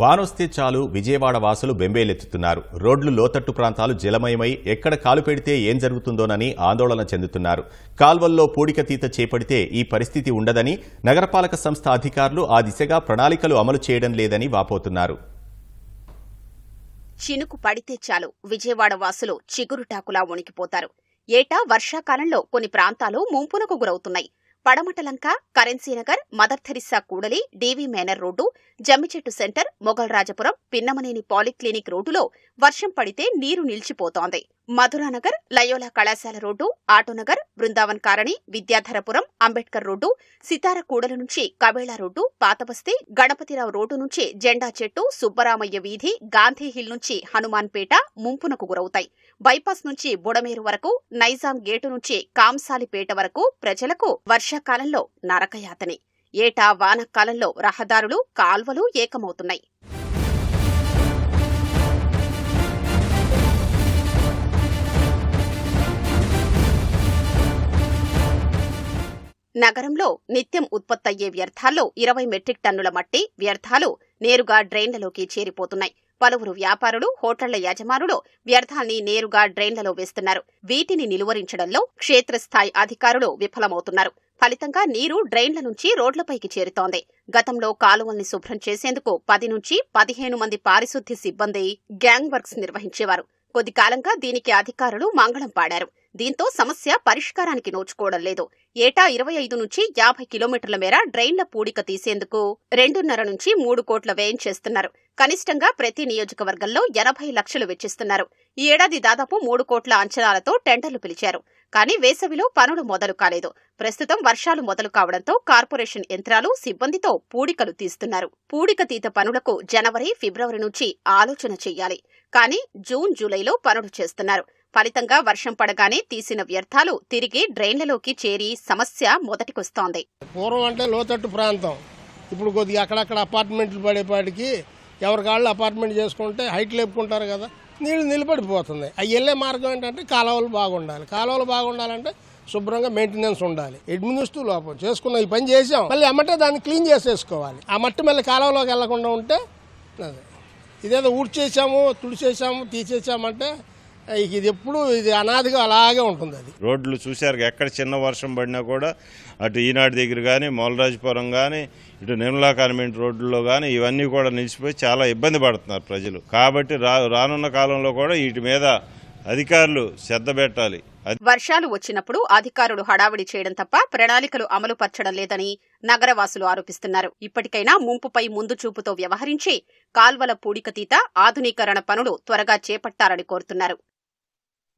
వానొస్తే చాలు విజయవాడ వాసులు బెంబేలెత్తుతున్నారు. రోడ్లు లోతట్టు ప్రాంతాలు జలమయమై ఎక్కడ కాలు పెడితే ఏం జరుగుతుందోనని ఆందోళన చెందుతున్నారు. కాల్వల్లో పూడికతీత చేపడితే ఈ పరిస్థితి ఉండదని నగరపాలక సంస్థ అధికారులు ఆ దిశగా ప్రణాళికలు అమలు చేయడం లేదని వాపోతున్నారు. చినుకు పడితే చాలు విజయవాడ వాసులు చిగురుటాకులా వణికిపోతారు. ఏటా వర్షాకాలంలో కొన్ని ప్రాంతాలు ముంపునకు గురవుతున్నాయి. పడమటలంక కరెన్సీనగర్ మదర్ థెరిస్సా కూడలి DV manor road Jammichettu centre Mogalrajapuram Pinnamaneni polyclinic రోడ్డులో వర్షం పడితే నీరు నిలిచిపోతోంది. మధురానగర్ లయోలా కళాశాల రోడ్డు ఆటోనగర్ బృందావన్ కారణి విద్యాధరపురం అంబేద్కర్ రోడ్డు సితార కూడల నుంచి కబేళా రోడ్డు పాతబస్తీ గణపతిరావు రోడ్డు నుంచి జెండా చెట్టు సుబ్బరామయ్య వీధి గాంధీ హిల్ నుంచి హనుమాన్పేట ముంపునకు గురవుతాయి. బైపాస్ నుంచి బుడమేరు వరకు నైజాం గేటు నుంచి కాంసాలిపేట వరకు ప్రజలకు వర్షాకాలంలో నరకయాతనే. ఏటా వానకాలంలో రహదారులు కాల్వలు ఏకమవుతున్నాయి. నగరంలో నిత్యం ఉత్పత్తయ్యే వ్యర్థాల్లో ఇరవై మెట్రిక్ టన్నుల మట్టి వ్యర్థాలు నేరుగా డ్రైన్లలోకి చేరిపోతున్నాయి. పలువురు వ్యాపారులు హోటళ్ళ యజమానులు వ్యర్థాల్ని నేరుగా డ్రైన్లలో వేస్తున్నారు. వీటిని నిలువరించడంలో క్షేత్రస్థాయి అధికారులు విఫలమవుతున్నారు. ఫలితంగా నీరు డ్రైన్ల నుంచి రోడ్లపైకి చేరుతోంది. గతంలో కాలువల్ని శుభ్రం చేసేందుకు పది నుంచి పదిహేను మంది పారిశుద్ధ్య సిబ్బంది గ్యాంగ్ వర్క్స్ నిర్వహించేవారు. కొద్ది కాలంగా దీనికి అధికారులు మంగళం పాడారు. దీంతో సమస్య పరిష్కారానికి నోచుకోవడం లేదు. ఏటా ఇరవై ఐదు నుంచి యాభై కిలోమీటర్ల మేర డ్రైన్ల పూడిక తీసేందుకు రెండున్నర నుంచి మూడు కోట్ల వ్యయం చేస్తున్నారు. కనిష్టంగా ప్రతి నియోజకవర్గంలో ఎనభై లక్షలు వెచ్చిస్తున్నారు. ఈ ఏడాది దాదాపు మూడు కోట్ల అంచనాలతో టెండర్లు పిలిచారు. కానీ వేసవిలో పనులు మొదలు కాలేదు. ప్రస్తుతం వర్షాలు మొదలు కావడంతో కార్పొరేషన్ యంత్రాలు సిబ్బందితో పూడికలు తీస్తున్నారు. పూడిక తీత పనులకు జనవరి ఫిబ్రవరి నుంచి ఆలోచన చెయ్యాలి కానీ జూన్ జూలైలో పనులు చేస్తున్నారు. ఫలితంగా వర్షం పడగానే తీసిన వ్యర్థాలు తిరిగి డ్రైన్లలోకి చేరి సమస్య మొదటికొస్తోంది. పూర్వం అంటే లోతట్టు ప్రాంతం. ఇప్పుడు కొద్దిగా అక్కడక్కడ అపార్ట్మెంట్లు పడేపాటికి ఎవరికాళ్ళు అపార్ట్మెంట్ చేసుకుంటే హైట్ లేపుకుంటారు కదా నీళ్ళు నిలబడిపోతుంది. అవి వెళ్ళే మార్గం ఏంటంటే కాలువలు బాగుండాలి. కాలువలు బాగుండాలంటే శుభ్రంగా మెయింటెనెన్స్ ఉండాలి. అడ్మినిస్ట్రూ లోపం. చేసుకున్న ఈ పని చేసాం. మళ్ళీ అమ్మటే దాన్ని క్లీన్ చేసేసుకోవాలి. ఆ మట్టి మళ్ళీ కాలువలోకి వెళ్ళకుండా ఉంటే అదే. ఇదేదో ఊడ్చేసాము తుడిచేసాము తీసేసామంటే ఇది ఎప్పుడు ఇది అనాదిగా అలాగే ఉంటుంది అది. రోడ్లు చూశారు ఎక్కడ చిన్న వర్షం పడినా కూడా అటు ఈనాడు దగ్గర కానీ మొలరాజపురం కానీ ఇటు నిర్మలా కాన్వెంట్ రోడ్లలో కానీ ఇవన్నీ కూడా నిలిచిపోయి చాలా ఇబ్బంది పడుతున్నారు ప్రజలు. కాబట్టి రా రానున్న కాలంలో కూడా వీటి మీద అధికారులు శ్రద్ధ పెట్టాలి. అది వర్షాలు వచ్చినప్పుడు అధికారులు హడావిడి చేయడం తప్ప ప్రణాళికలు అమలు పరచడం లేదని నగరవాసులు ఆరోపిస్తున్నారు. ఇప్పటికైనా ముంపుపై ముందు చూపుతో వ్యవహరించి కాల్వల పూడికతీత ఆధునీకరణ పనులు త్వరగా చేపట్టాలని కోరుతున్నారు.